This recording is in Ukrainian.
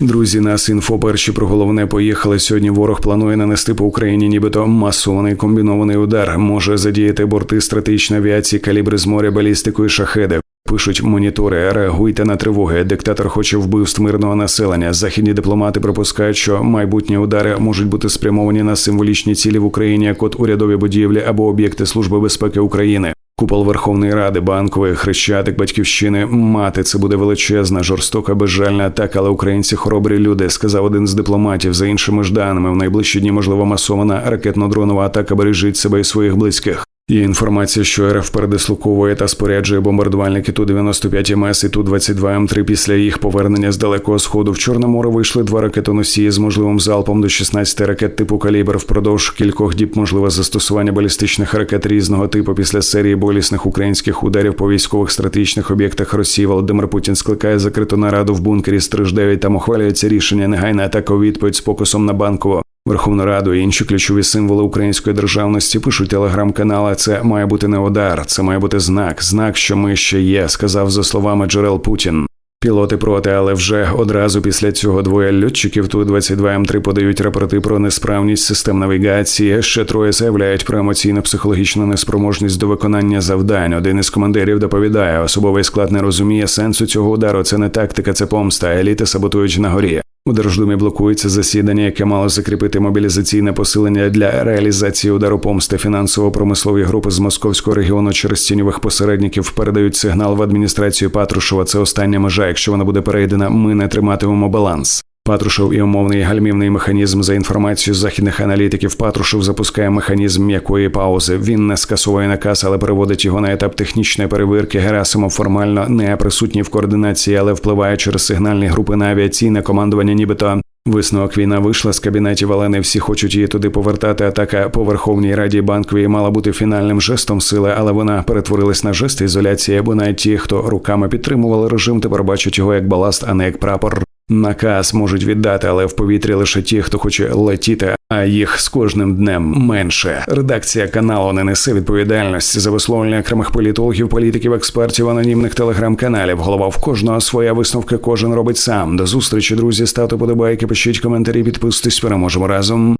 Друзі, нас інфо перші про головне поїхали. Сьогодні ворог планує нанести по Україні, нібито масований комбінований удар. Може задіяти борти стратегічної авіації, калібри з моря, балістику і шахеди. Пишуть монітори, реагуйте на тривоги. Диктатор хоче вбивств мирного населення. Західні дипломати припускають, що майбутні удари можуть бути спрямовані на символічні цілі в Україні, як от урядові будівлі або об'єкти Служби безпеки України. Купол Верховної Ради, банкової, хрещатик, батьківщини, мати це буде величезна, жорстока, безжальна атака, але українці хоробрі люди, сказав один з дипломатів. За іншими ж даними, в найближчі дні можливо масована ракетно-дронова атака. Бережіть себе і своїх близьких. Є інформація, що РФ передислоковує та споряджує бомбардувальники ту 95 МС і ту 22 М3 після їх повернення з далекого сходу. В Чорне море вийшли два ракетоносії з можливим залпом до 16 ракет типу калібр. Впродовж кількох діб можливе застосування балістичних ракет різного типу після серії болісних українських ударів по військових стратегічних об'єктах Росії. Володимир Путін скликає закриту нараду в бункері Стриж 9 Там ухвалюється рішення негайна атака у відповідь з покусом на банкову. Верховну Раду і інші ключові символи української державності пишуть телеграм-канали. Це має бути не удар, це має бути знак, знак, що ми ще є, сказав за словами джерел Путін. Пілоти проти, але вже одразу після цього двоє льотчиків ту 22 М3 подають рапорти про несправність систем навігації. Ще троє заявляють про емоційно-психологічну неспроможність до виконання завдань. Один із командирів доповідає, особовий склад не розуміє сенсу цього удару. Це не тактика, це помста. Еліти саботують на горі. У Держдумі блокується засідання, яке мало закріпити мобілізаційне посилення для реалізації удару помсти. Фінансово-промислові групи з московського регіону через тіньових посередників передають сигнал в адміністрацію Патрушева. Це остання межа. Якщо вона буде перейдена, ми не триматимемо баланс. Патрушев і умовний гальмівний механізм за інформацією західних аналітиків. Патрушев запускає механізм м'якої паузи. Він не скасовує наказ, але переводить його на етап технічної перевірки. Герасимов формально не присутній в координації, але впливає через сигнальні групи на авіаційне командування, нібито. Висновок війна вийшла з кабінетів, але не всі хочуть її туди повертати. Атака по Верховній Раді банковій мала бути фінальним жестом сили, але вона перетворилась на жест ізоляції, бо навіть ті, хто руками підтримували режим, тепер бачать його як баласт, а не як прапор. Наказ можуть віддати, але в повітрі лише ті, хто хоче летіти, а їх з кожним днем менше. Редакція каналу не несе відповідальності за висловлення окремих політологів, політиків, експертів, анонімних телеграм-каналів. Голова в кожного своя висновка, кожен робить сам. До зустрічі, друзі. Ставте подобайки, пишіть коментарі, підписуйтесь. Переможемо разом.